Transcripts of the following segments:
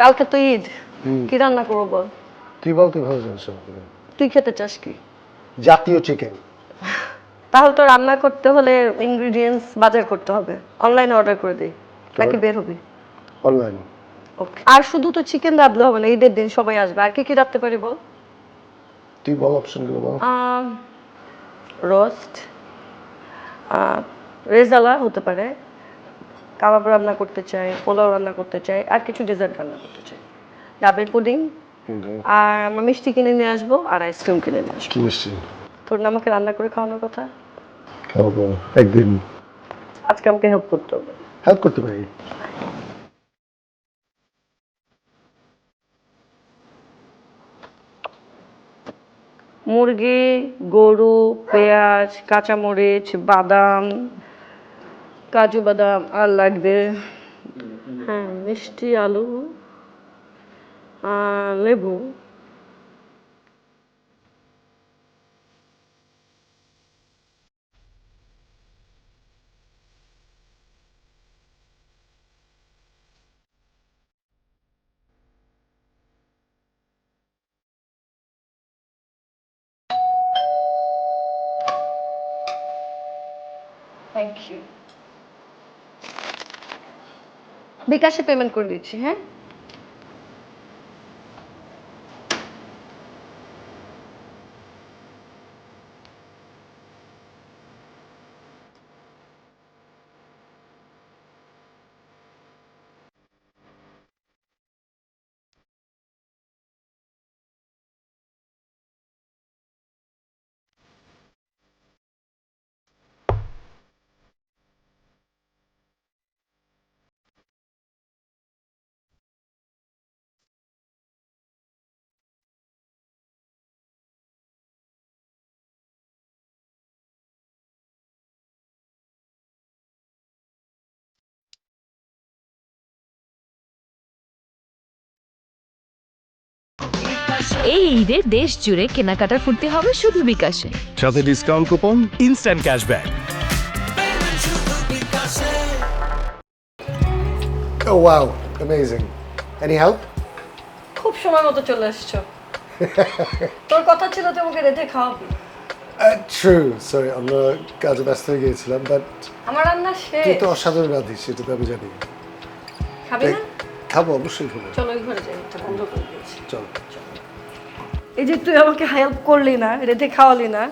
কালকে তো ঈদ। কি রান্না করব বল? তুই বল তুই ভালো জানিস তুই খেতে চাস কি? জাতীয় চিকেন তাহলে তো রান্না করতে হলে ইনগ্রিডিয়েন্টস বাজার করতে হবে। অনলাইনে অর্ডার করে দিই নাকি বের হবি? অনলাইন ওকে আর শুধু তো চিকেন রাঁধলে হবে না ঈদের দিন সবাই আসবে। আর কি কি রাখতে পারি বল? তুই বল অপশনগুলো বল। রোস্ট রেজালা হতে পারে কাবাব রান্না করতে চাই পোলাও রান্না করতে চাই আর কিছু ডেজার্ট রান্না করতে চাই। ডাবের পুডিং আর আমরা মিষ্টি কিনে নিয়ে আসব আর আইসক্রিম কিনে নিয়ে আসব। মিষ্টি? তোর না আমাকে রান্না করে খাওয়ানোর কথা? খাব একদিন। আজকে আমাকে হেল্প করতে হবে। হেল্প করতে পারি। মুরগি গরু পেঁয়াজ কাঁচামরিচ বাদাম কাজু বাদাম আর লাগবে হ্যাঁ মিষ্টি আলু আর লেবু। থ্যাংক ইউ বিকাশে পেমেন্ট করে দিচ্ছি হ্যাঁ? এই ঈদে দেশ জুড়ে কেনাকাটার ফুর্তি হবে শুধু বিকাশে। সাথে discount coupon? Instant cashback Oh wow, amazing. Any help? খুব সময় মতো চলে এসছো। তোর কথা ছিল তোমাকে রেঁধে খাওয়াবি। Uh, true, sorry, আমরা কাজে ব্যস্ত হয়ে গিয়েছিলাম বাট আমার রান্না তুই তো অসাধারণ রাধিস সেটা তো আমি জানি। খাবি না? খাব অবশ্যই খাব। চলো ওই ঘরে যাই একটা বন্ধ করে দিয়েছি। চল। এই যে তুই আমাকে হেল্প করলি না রেঁধে খাওয়ালি না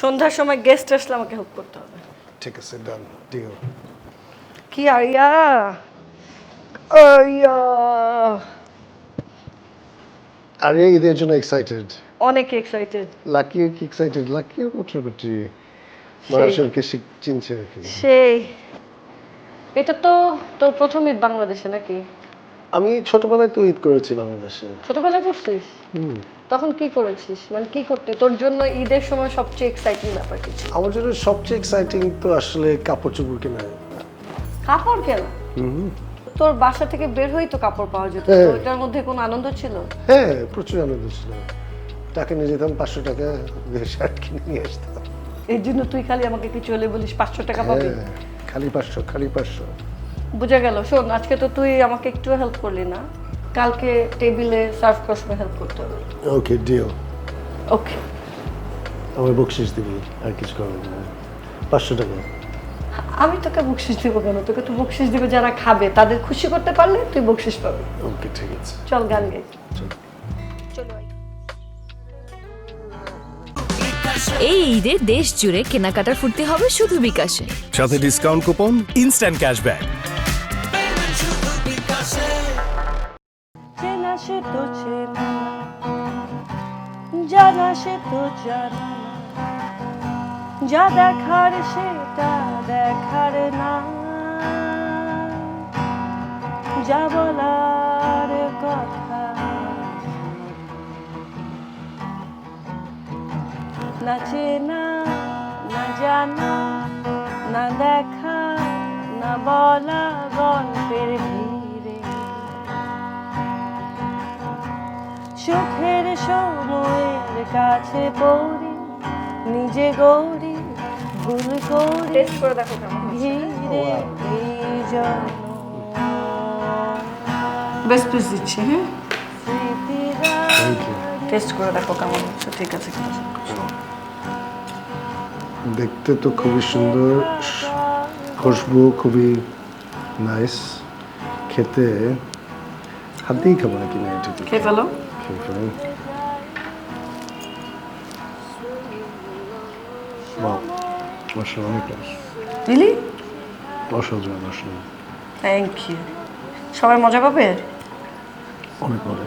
সন্ধ্যার সময় গেস্ট আসলে আমাকে হেল্প করতে হবে। ঠিক আছে ডান ডিল কি আরিয়া? আরিয়া। আর এই ঈদের জন্য এক্সাইটেড অনেক এক্সাইটেড লাকিও কি এক্সাইটেড লাকি মোটামুটি চিনছে আর কি। সেই। এটা তো তোর প্রথম ঈদ বাংলাদেশে নাকি? আমি ছোটবেলায় তো ঈদ করেছি বাংলাদেশে। ছোটবেলায় করছিস? তখন কি করেছিস? মানে কি করতে? তোর জন্য ঈদের সময় সবচেয়ে এক্সাইটিং ব্যাপার কিছু আমার জন্য সবচেয়ে এক্সাইটিং তো আসলে কাপড় চোপড় কেনা। কাপড় কেন। তোর বাসা থেকে বের হই তো কাপড় পাওয়া যেত। হ্যাঁ। ওইটার মধ্যে কোনো আনন্দ ছিল? হ্যাঁ প্রচুর আনন্দ ছিল। টাকা নিয়ে যেতাম পাঁচশো টাকা শার্ট কিনে নিয়ে আসতাম। এর জন্য তুই খালি আমাকে কিছু হলে বলিস পাঁচশো টাকা পাবি? হ্যাঁ খালি পাঁচশো খালি পাঁচশো। বুঝা গেল শোন আজকে তো তুই আমাকে একটু হেল্প করলি না। কালকে টেবিলে সার্ভ করার সময় হেল্প করতে হবে। ওকে ডিও ওকে আমার বকশিস দিবি আর কিছু করবেন না পাঁচশো টাকা। আমি তোকে বকশিস দিব কেন? তোকে তো বকশিস দিবে যারা খাবে। তাদের খুশি করতে পারলে তুই বকশিস পাবি। ওকে ঠিক আছে। চল গান গাই। চলো। এই ঈদে দেশ জুড়ে কেনাকাটার ফুর্তি হবে শুধু বিকাশে। সাথে ডিসকাউন্ট কুপন ইনস্ট্যান্ট ক্যাশব্যাক সে তো চেনা জানা সে তো জানা। যা দেখার সেটা দেখার না। যা বলার কথা, না চেনা, না জানা, না দেখা, না বলা গল্পের সুখের সময়ের কাছে পড়ি নিজে গৌরী ভুল করি টেস্ট করে দেখো কেমন ধীরে এই জন বেস্ট পিস দিচ্ছি হ্যাঁ? টেস্ট করে দেখো কেমন হচ্ছে ঠিক আছে দেখতে তো খুবই সুন্দর খুশবু খুবই নাইস খেতে হাত দিয়েই খাব নাকি? না এটা খেয়ে ফেলো। ফেলুন Wow, মশলা অনেক nice। রিলি অসাধারণ আসলে থ্যাংক ইউ সবাই মজা পাবে? অনেক মজা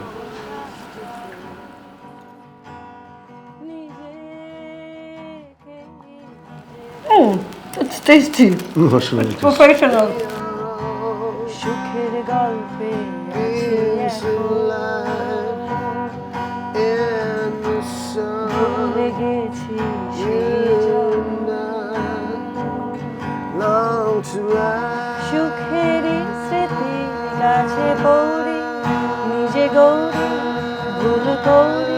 হুম ইটস টেস্টি প্রফেশনাল সুখের গল্পে স্মৃতি কাছে পড়ি নিজে গৌরী ভুল করি